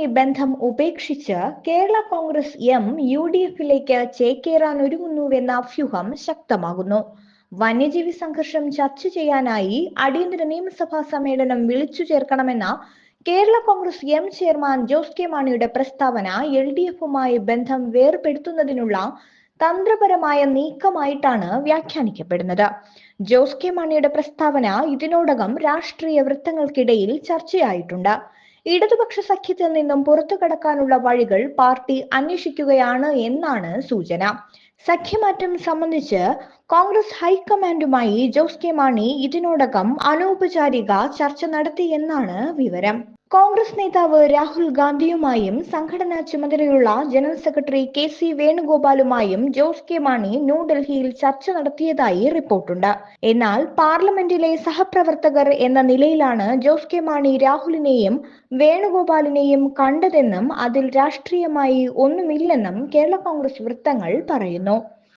മാണി ബന്ധം ഉപേക്ഷിച്ച് Kerala Congress M U D എഫിലേക്ക് ചേക്കേറാൻ ഒരുങ്ങുന്നുവെന്ന അഭ്യൂഹം ശക്തമാകുന്നു. വന്യജീവി സംഘർഷം ചർച്ച ചെയ്യാനായി അടിയന്തര നിയമസഭാ സമ്മേളനം വിളിച്ചു ചേർക്കണമെന്ന Kerala Congress M chairman Jose K മാണിയുടെ പ്രസ്താവന എൽ ഡി എഫുമായി ബന്ധം വേർപെടുത്തുന്നതിനുള്ള തന്ത്രപരമായ നീക്കമായിട്ടാണ് വ്യാഖ്യാനിക്കപ്പെടുന്നത്. ജോസ് കെ മാണിയുടെ പ്രസ്താവന ഇതിനോടകം രാഷ്ട്രീയ വൃത്തങ്ങൾക്കിടയിൽ ചർച്ചയായിട്ടുണ്ട്. ഇടതുപക്ഷ സഖ്യത്തിൽ നിന്നും പുറത്തു കടക്കാനുള്ള വഴികൾ പാർട്ടി അന്വേഷിക്കുകയാണ് എന്നാണ് സൂചന. സഖ്യമാറ്റം സംബന്ധിച്ച് കോൺഗ്രസ് ഹൈക്കമാൻഡുമായി ജോസ് കെ മാണി ഇതിനോടകം അനൗപചാരിക ചർച്ച നടത്തിയെന്നാണ് വിവരം. കോൺഗ്രസ് നേതാവ് രാഹുൽ ഗാന്ധിയുമായും സംഘടനാ ചുമതലയുള്ള ജനറൽ സെക്രട്ടറി കെ സി വേണുഗോപാലുമായും ജോസ് കെ മാണി ന്യൂഡൽഹിയിൽ ചർച്ച നടത്തിയതായി റിപ്പോർട്ടുണ്ട്. എന്നാൽ പാർലമെന്റിലെ സഹപ്രവർത്തകർ എന്ന നിലയിലാണ് ജോസ് കെ മാണി രാഹുലിനെയും വേണുഗോപാലിനെയും കണ്ടതെന്നും അതിൽ രാഷ്ട്രീയമായി ഒന്നുമില്ലെന്നും കേരള കോൺഗ്രസ് വൃത്തങ്ങൾ പറയുന്നു.